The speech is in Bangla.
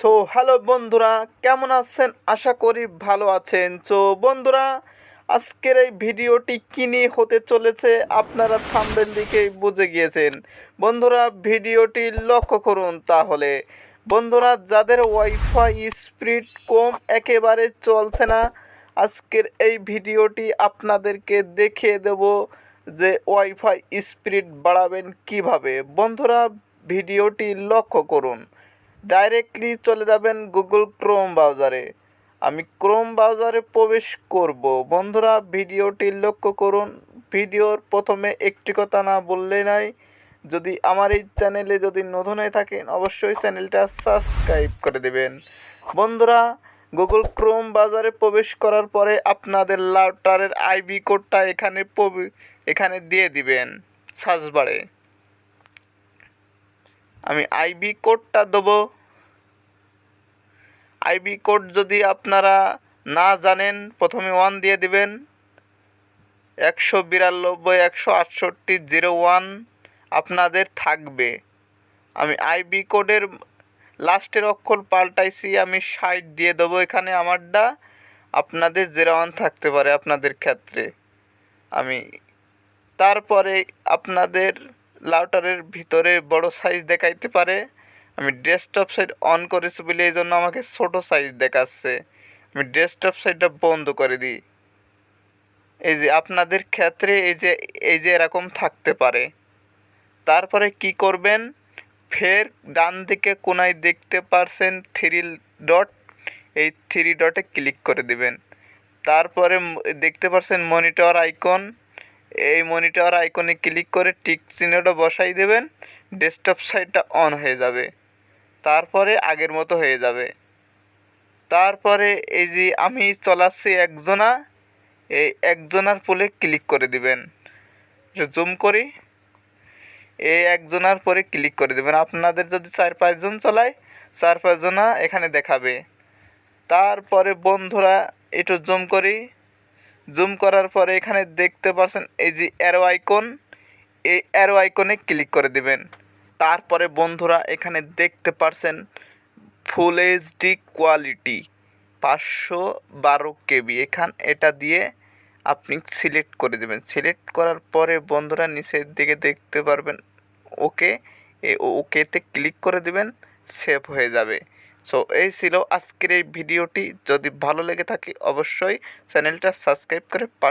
সো হ্যালো বন্ধুরা, কেমন আছেন? আশা করি ভালো আছেন। সো বন্ধুরা, আজকের এই ভিডিওটি কী নিয়ে হতে চলেছে আপনারা থাম্বেল দিকেই বুঝে গিয়েছেন। বন্ধুরা, ভিডিওটি লক্ষ্য করুন তাহলে। বন্ধুরা, যাদের ওয়াইফাই স্পিড কম একেবারে চলছে না, আজকের এই ভিডিওটি আপনাদেরকে দেখিয়ে দেব যে ওয়াইফাই স্পিড বাড়াবেন কীভাবে। বন্ধুরা, ভিডিওটি লক্ষ্য করুন। ডাইরেক্টলি চলে যাবেন গুগল ক্রোম ব্রাউজারে আমি ক্রোম ব্রাউজারে প্রবেশ করব। বন্ধুরা, ভিডিওটি লক্ষ্য করুন। ভিডিওর প্রথমে একটি কথা না বললে নাই। যদি আমার এই চ্যানেলে যদি নতুন হয়ে থাকেন, অবশ্যই চ্যানেলটা সাবস্ক্রাইব করে দেবেন। বন্ধুরা গুগল ক্রোম বাজারে প্রবেশ করার পরে আপনাদের লাউটারের আইবি কোডটা এখানে এখানে দিয়ে দিবেন। সার্চ আমি আইবি কোডটা দেবো। আইবি কোড যদি আপনারা না জানেন, প্রথমে ওয়ান দিয়ে দিবেন। একশো বিরানব্বই, একশো আটষট্টি জিরো ওয়ান আপনাদের থাকবে। আমি আইবি কোডের লাস্টের অক্ষর পাল্টাইছি, আমি ষাট দিয়ে দেবো। এখানে আমারটা আপনাদের জিরো ওয়ান থাকতে পারে আপনাদের ক্ষেত্রে। আমি তারপরে আপনাদের লাউটারের ভিতরে বড় সাইজ দেখাইতে পারে। আমি ডেস্কটপ সাইড অন করেছি বলে এই জন্য আমাকে ছোটো সাইজ দেখাচ্ছে। আমি ডেস্কটপ সাইডটা বন্ধ করে দিই। এই যে আপনাদের ক্ষেত্রে এই যে এই যে এরকম থাকতে পারে। তারপরে কি করবেন? ফের ডান দিকে কোনায় দেখতে পারছেন থ্রি ডট এই থ্রি ডটে ক্লিক করে দিবেন। তারপরে দেখতে পারছেন মনিটর আইকন এই মনিটর আইকনে ক্লিক করে টিক চিহ্নটা বসাই দেবেন, ডেস্কটপ সাইটটা অন হয়ে যাবে। তারপরে আগের মতো হয়ে যাবে। তারপরে এই যে আমি চলাচ্ছি একজনা, এই একজনার পোলে ক্লিক করে দিবেন। জুম করি। এই একজনার পরে ক্লিক করে দেবেন। আপনাদের যদি চার পাঁচজন চলায়, চার পাঁচজনা এখানে দেখাবে। তারপরে বন্ধুরা, একটু জুম করি। জুম করার পরে এখানে দেখতে পাচ্ছেন এই যে অ্যারো আইকন এই অ্যারো আইকনে ক্লিক করে দিবেন। তারপরে বন্ধুরা এখানে দেখতে পারছেন ফুল এইচডি কোয়ালিটি পাঁচশো বারো কেবি। এখান এটা দিয়ে আপনি সিলেক্ট করে দেবেন। সিলেক্ট করার পরে বন্ধুরা নিচের দিকে দেখতে পারবেন ওকে এ ওকেতে ক্লিক করে দেবেন সেভ হয়ে যাবে। সো এই ছিল আজকের এই ভিডিওটি। যদি ভালো লেগে থাকে, অবশ্যই চ্যানেলটা সাবস্ক্রাইব করে পাশে